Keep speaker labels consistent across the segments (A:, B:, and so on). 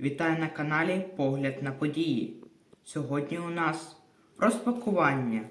A: Вітаю на каналі Погляд на події. Сьогодні у нас розпакування.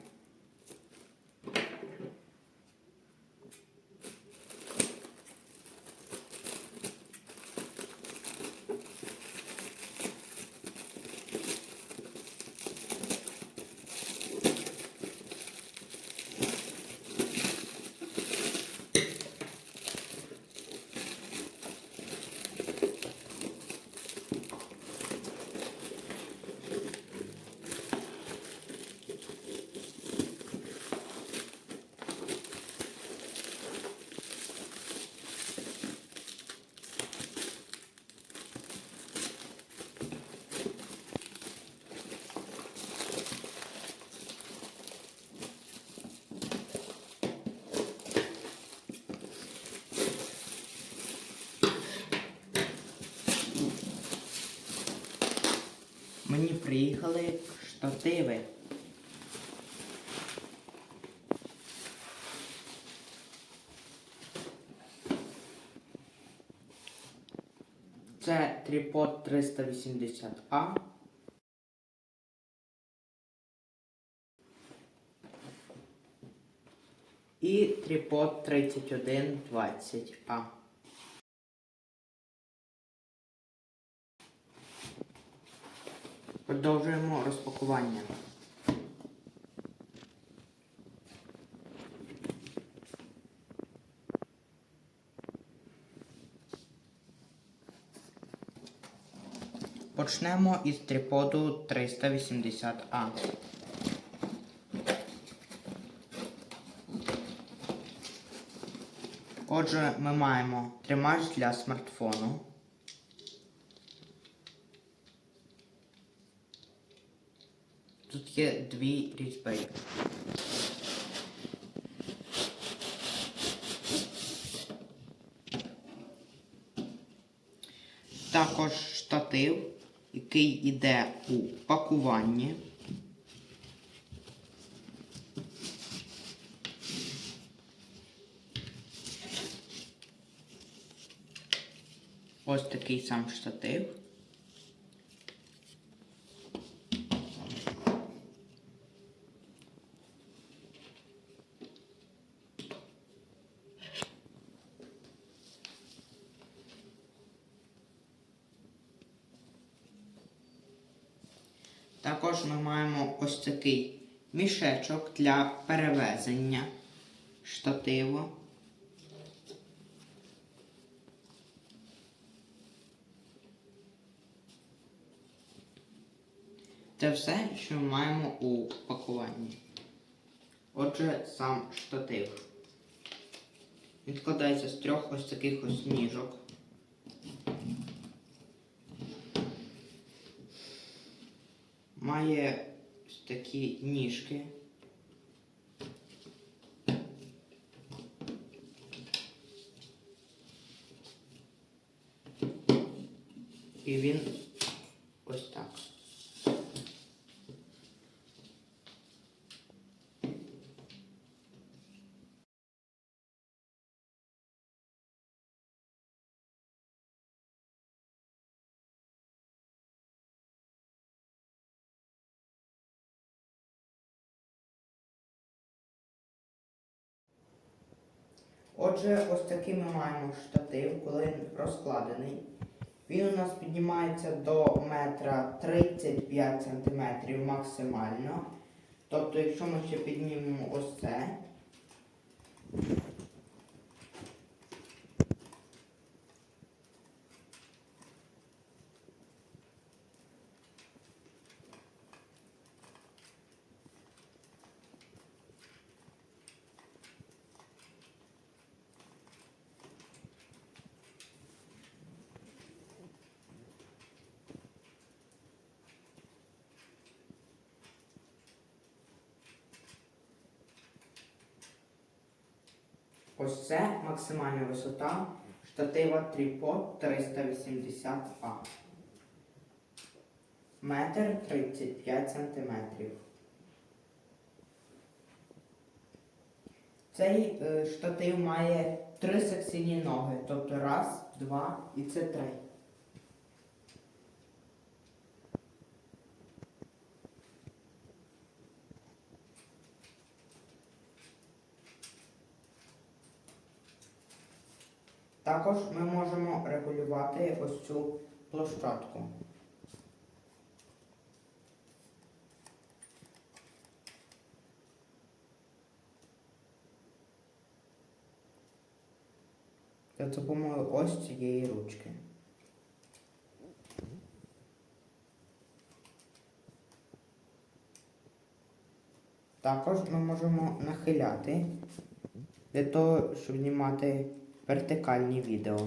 A: Мені приїхали штативи. Це тріпод 380А. І тріпод 3120А. Продовжуємо розпакування. Почнемо із триподу 380А. Отже, ми маємо тримач для смартфону. Тут є дві різьби. Також штатив, який йде у пакуванні. Ось такий сам штатив. Також ми маємо ось такий мішечок для перевезення штативу. Це все, що ми маємо у пакуванні. Отже, сам штатив. Він складається з трьох ось таких ось ніжок. Має ось такі ніжки. І він Отже, ось такий ми маємо штатив, коли він розкладений. Він у нас піднімається до метра 35 см максимально. Тобто, якщо ми ще піднімемо ось це, ось це максимальна висота штатива Tripod 380А. Метр 35 сантиметрів. Цей е, штатив має три секційні ноги, тобто раз, два і це три. Також ми можемо регулювати ось цю площадку. За допомогою ось цієї ручки. Також ми можемо нахиляти для того, щоб знімати вертикальні відео.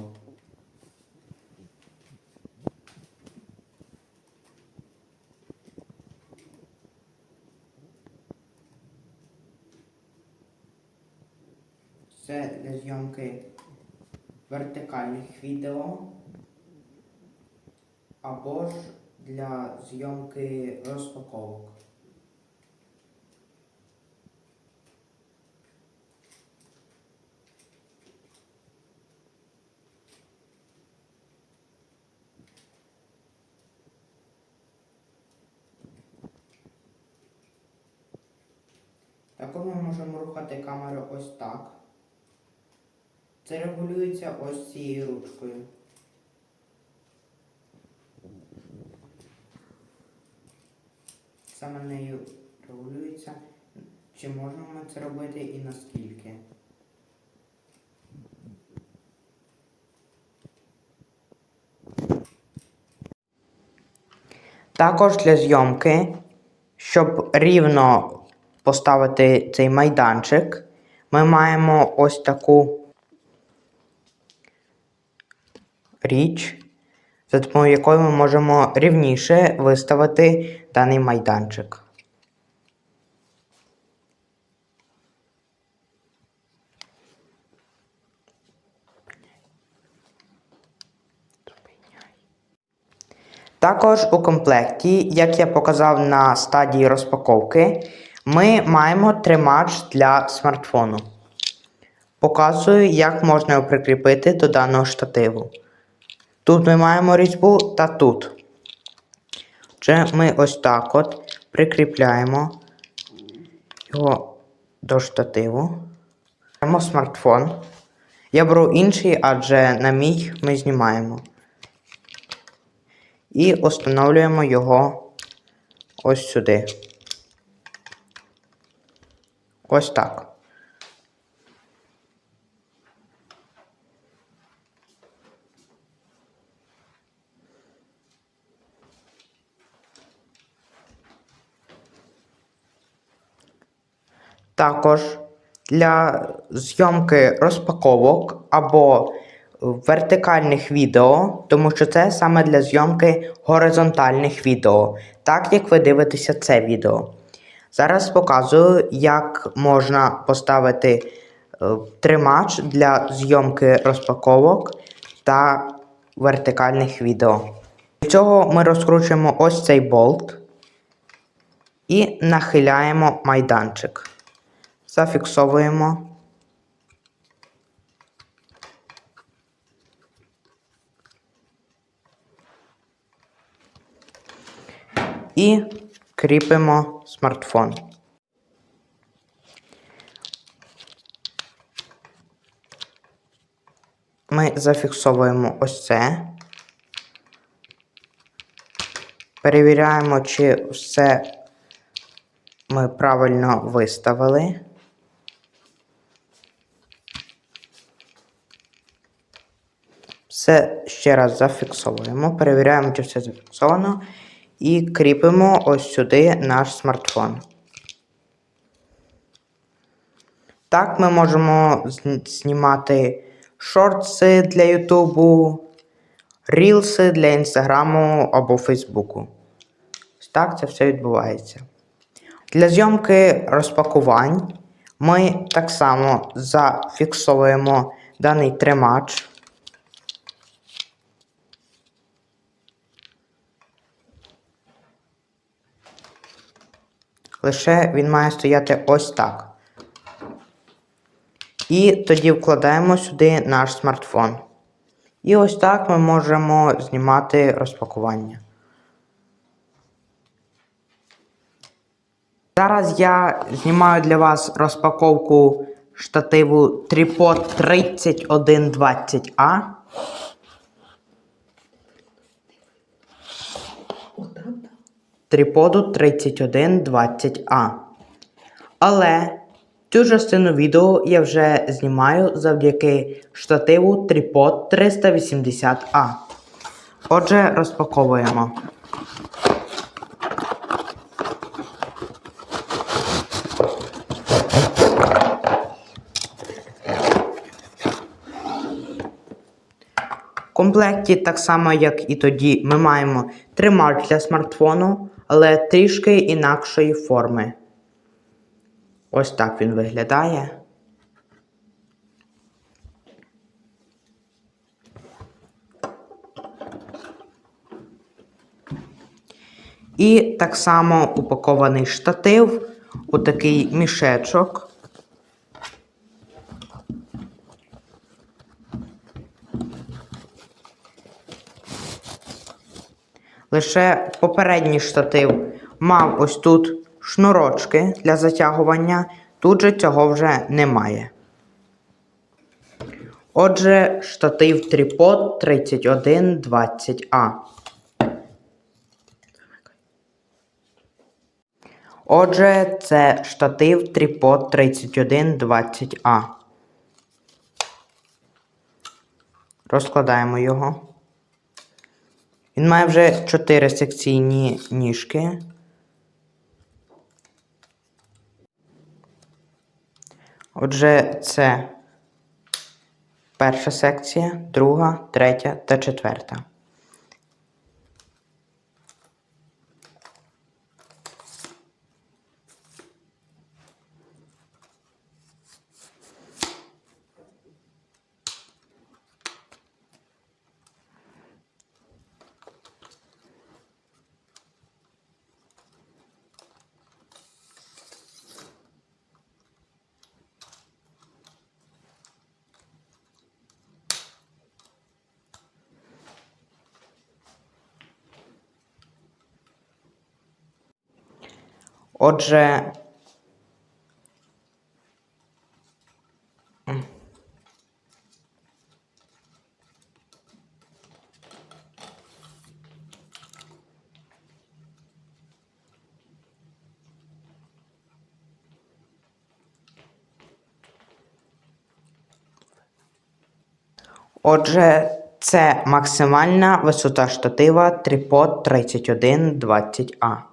A: Це для зйомки вертикальних відео або ж для зйомки розпаковок. Також ми можемо рухати камеру ось так. Це регулюється ось цією ручкою. Саме нею регулюється, чи можемо ми це робити і наскільки. Також для зйомки, щоб рівно поставити цей майданчик, ми маємо ось таку річ, за допомогою якої ми можемо рівніше виставити даний майданчик. Також у комплекті, як я показав на стадії розпаковки, ми маємо тримач для смартфону. Показую, як можна його прикріпити до даного штативу. Тут ми маємо різьбу та тут. Отже, ми ось так от прикріпляємо його до штативу. Беремо смартфон. Я беру інший, адже на мій ми знімаємо. І встановлюємо його ось сюди. Ось так. Також для зйомки розпаковок або вертикальних відео, тому що це саме для зйомки горизонтальних відео, так як ви дивитеся це відео. Зараз показую, як можна поставити е, тримач для зйомки розпаковок та вертикальних відео. Для цього ми розкручуємо ось цей болт і нахиляємо майданчик. Зафіксовуємо. І кріпимо смартфон. Ми зафіксовуємо ось це. Перевіряємо, чи все ми правильно виставили. Все ще раз зафіксовуємо, перевіряємо, чи все зафіксовано, і кріпимо ось сюди наш смартфон. Так, ми можемо знімати шортси для Ютубу, рілси для Інстаграму або Фейсбуку. Так це все відбувається. Для зйомки розпакувань ми так само зафіксовуємо даний тримач. Лише він має стояти ось так. І тоді вкладаємо сюди наш смартфон. І ось так ми можемо знімати розпакування. Зараз я знімаю для вас розпаковку штативу Tripod 3120A. Триподу 3120A. Але цю частину відео я вже знімаю завдяки штативу Tripod 380A. Отже, розпаковуємо. В комплекті, так само як і тоді, ми маємо тримач для смартфону, але трішки інакшої форми. Ось так він виглядає. І так само упакований штатив у такий мішечок. Лише попередній штатив мав ось тут шнурочки для затягування, тут же цього вже немає. Отже, штатив Tripod 3120A. Отже, це штатив Tripod 3120A. Розкладаємо його. Він має вже 4 секційні ніжки. Отже, це перша секція, друга, третя та четверта. Отже. Отже, це максимальна висота штатива Tripod 3120A.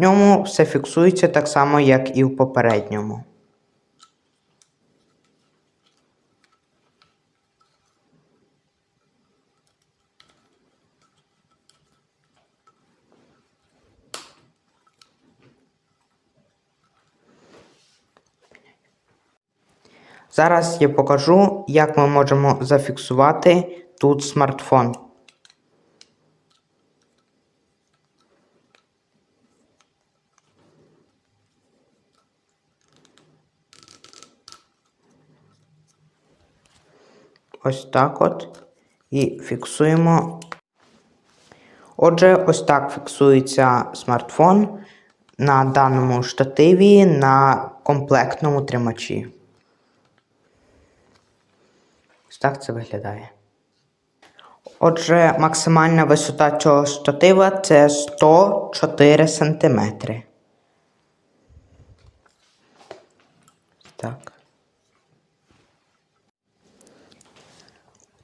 A: В ньому все фіксується так само, як і в попередньому. Зараз я покажу, як ми можемо зафіксувати тут смартфон. Ось так от. І фіксуємо. Отже, ось так фіксується смартфон на даному штативі на комплектному тримачі. Ось так це виглядає. Отже, максимальна висота цього штатива це 104 см. Так.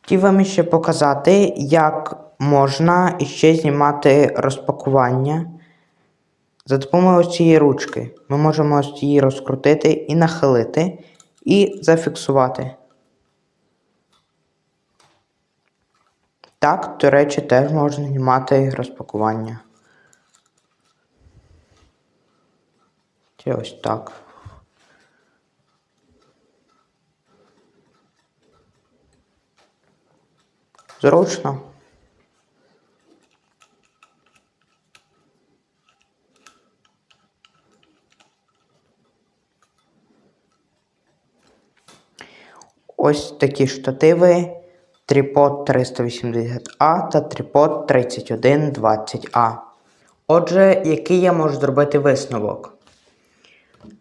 A: Хотів вам ще показати, як можна іще знімати розпакування. За допомогою цієї ручки ми можемо ось її розкрутити і нахилити, і зафіксувати. Так, до речі, теж можна знімати розпакування. Ось так. Зручно. Ось такі штативи трипод 380А та трипод 3120А. Отже, який я можу зробити висновок?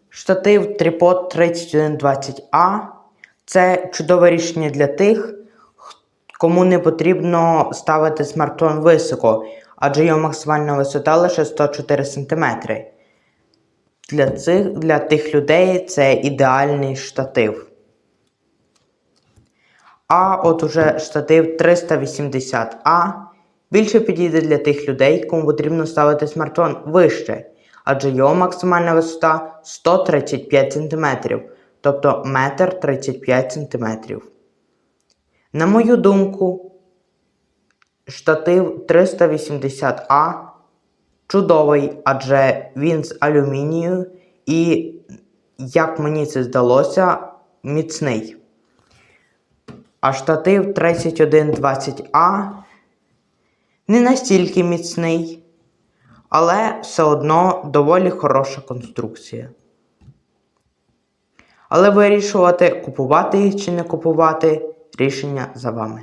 A: Штатив трипод 3120А це чудове рішення для тих, кому не потрібно ставити смартфон високо, адже його максимальна висота лише 104 см. Для, цих, для тих людей це ідеальний штатив. А от уже штатив 380А більше підійде для тих людей, кому потрібно ставити смартфон вище, адже його максимальна висота 135 см, тобто 1,35 см. На мою думку, штатив 380А чудовий, адже він з алюмінію і, як мені це здалося, міцний. А штатив 3120А не настільки міцний, але все одно доволі хороша конструкція. Але вирішувати, купувати їх чи не купувати, рішення за вами.